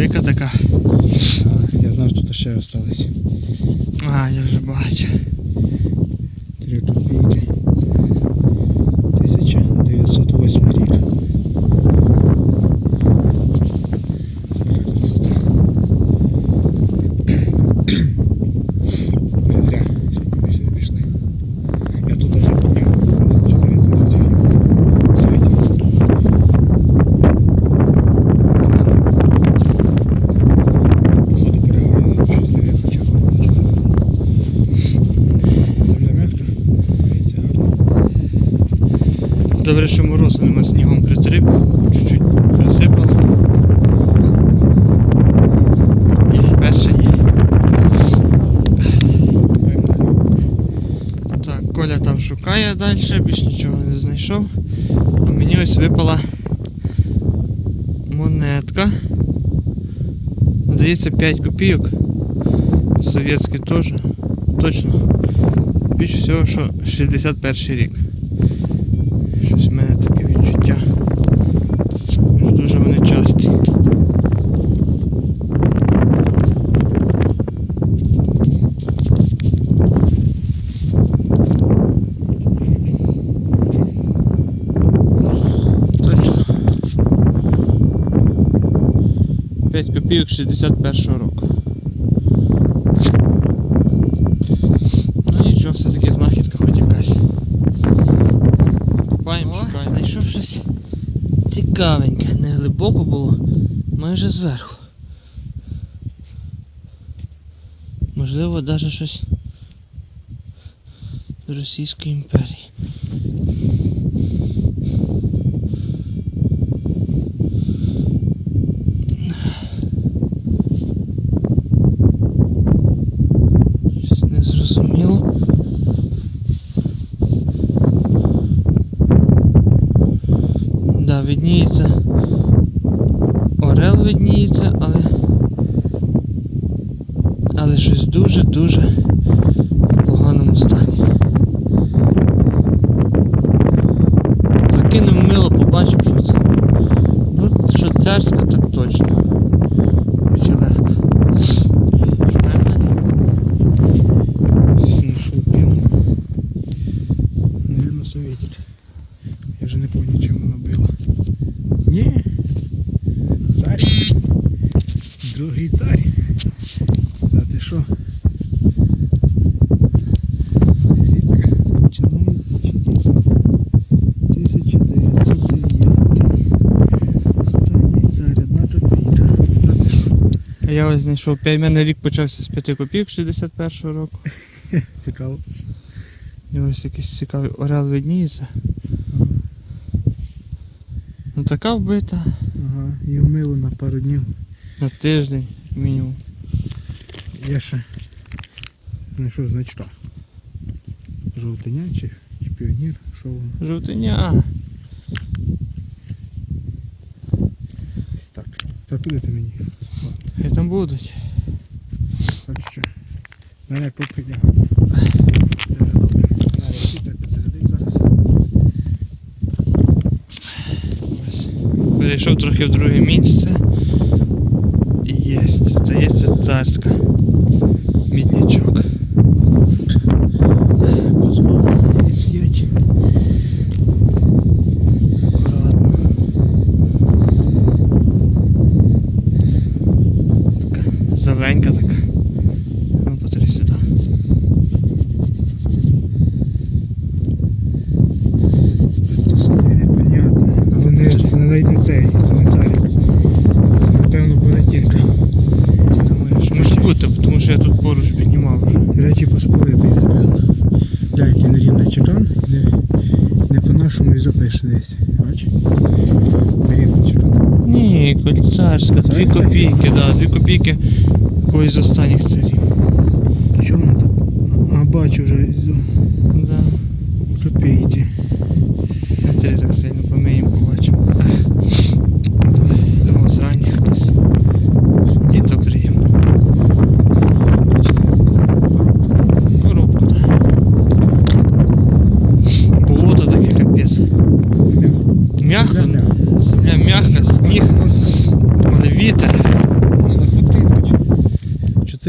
велика така. А, я знав, що тут ще остались. А, я вже бачу. Добре, що морозу нема снігом притрив, чуть-чуть присипало. І перший. Маємо далі. Так, Коля там шукає далі, більш нічого не знайшов. А мені ось випала монетка. Здається, 5 копійок. Совєтський теж. Точно. Більш всього, що 61 рік. Щось в мене таке відчуття. що Дуже вони часті. 5 копійок 61 року. Ну нічого, все-таки знахідка хоч якась. Шукаємо. Знайшов щось цікавеньке, не глибоко було, майже зверху. Можливо, навіть щось з Російської імперії. Щось не зрозуміло. Да, видніється. Орел видніється, але. Але щось дуже-дуже в поганому стані. Закинув мило, побачив, що це. Ну, що царська, так точно. Хоча легко. Шукаємо далі. Знайшов піну. Наверно, совєтить. Я вже не пам'ятаю, чим вона била. Ні. Цар. Другий цар. А ти що? Починається чудесно. 1909. Останній цар, одна копійка. А я ось знайшов 5, в мене рік почався з 5 копійок 61-го року. Цікаво. І ось якийсь цікавий орел видніється. Ну така вбита Ага, і вмило на пару днів. На тиждень мінімум. Я ще знайшов значка. Жовтеня чи, чи піонір, що воно? Жовтиня. Ось так. Та куди ти мені? Хай там будуть. Так що. Мене як попитня. Це вже добре. Зараз. Перейшов трохи в друге місце. І є, здається, царська. Міднячок. Позвав і Така зеленька така. Ну, потри сюди. Щось непонятно. Але не, це цей, це. Посполитий, напевно. Дякую на рівний чекан. Не, не по-нашому і запише десь. Бач? Рівний чекан. Ні, коль- царська, дві Царська? копійки, да, дві копійки когось з останніх царів. Воно так? А бачу вже Да. копійки. Не ти так сильно помиємо, побачимо.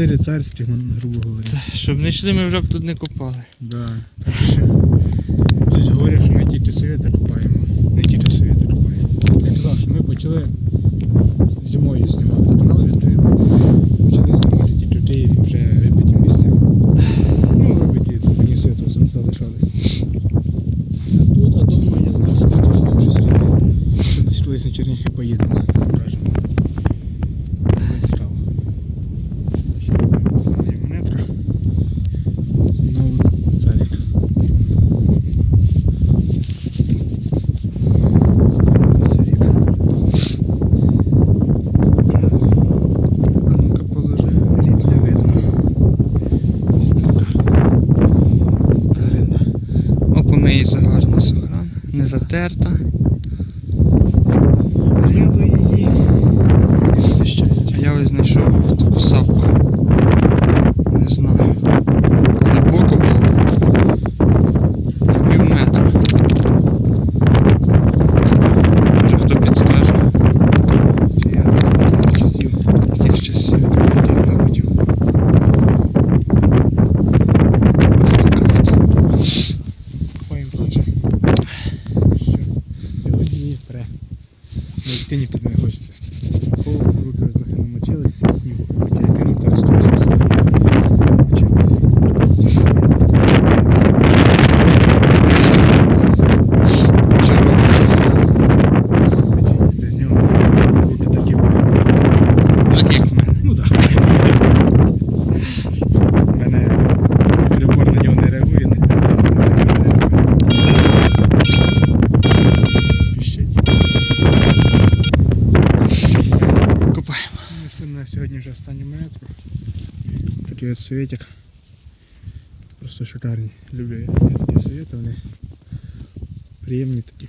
Чотири царських, ну, грубо говоря. Та, Щоб не йшли, ми вже б тут не копали. Да, так що. Хтось говорить, що ми тільки совєта купаємо. Не тільки совєта купаємо. Я казав, що ми почали зимою знімати канал відкрили. Почали знімати тільки в Києві вже вибиті місця. Ну, вибиті, мені свято залишались. А тут, а дома я знав, що тут щось. Що десь колись на Черніхи поїдемо, покажемо. Буде цікаво. Ще робимо метро. Знову царик. Ось рік. А ну-ка положи. Рік не видно. Ось така. Царина. О, помиї загарно сохран. Не затерта. Ряду її. Це щастя. А я ось знайшов таку сапку. Не знаю. Глибоко було. Пів метра. Може хто підскаже, Чи я це часів. яких часів. Ти не хотів. Ось така от. Ходимо коротше. Що? Сьогодні її пре. Ну, йти нікуди не хочеться. Холодно, руки вже трохи намочилися від снігу. Хоча я кинув користуюся все. Чимось. Червоно. Без нього руки такі були. Так як в мене. Ну так. У мене прибор на нього не реагує, не це не реагує. Піщить. Копаємо. Ну, Йшли на сьогодні вже. Такий от советик. Просто шикарні. Люблю я такі совети, вони приємні такі.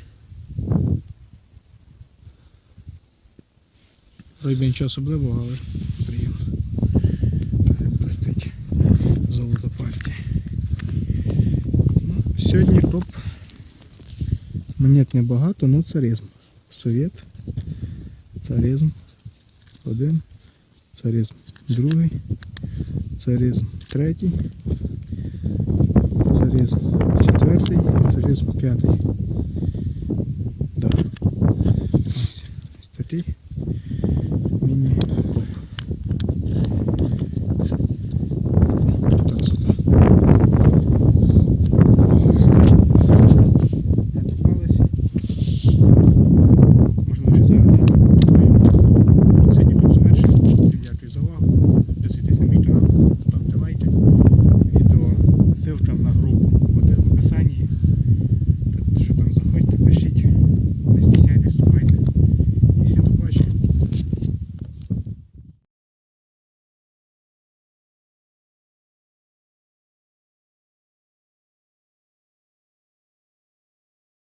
Вроді нічого особливого, але приємно. Як золото партії. Ну, сьогодні коп монет небагато, ну царизм. Совєт. Царизм. Один. Царизм другий. Царизм третій.